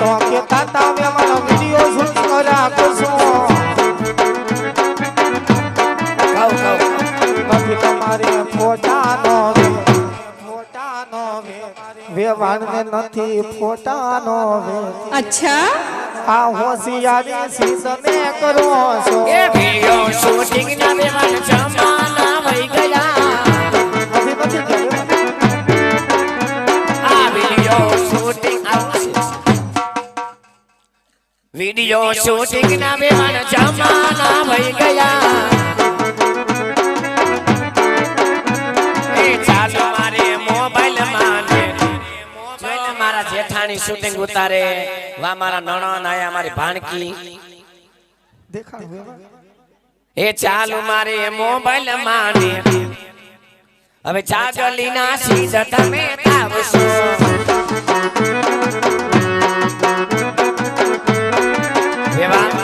તો કે તાતા મે મારો વિડિયો સૂક્ષ્મ રાખું છું ખાવ ખાવ બાકી તમારે ફોટાનો ફોટાનો વેવાણને નથી ફોટાનો અચ્છા આ હોશિયારી સી તમે કરો છો એ વિડિયો શૂટિંગ વિડિયો શૂટિંગ ના બેવાન જમાના ભઈ ગયા. ચાલો મારે મારા જેઠાણી શૂટિંગ ઉતારે, વા મારા નણન મારી ભાણકી. એ ચાલુ મારે મોબાઈલમાં હવે ચાગલી ના સીધ તમે આવશો 前方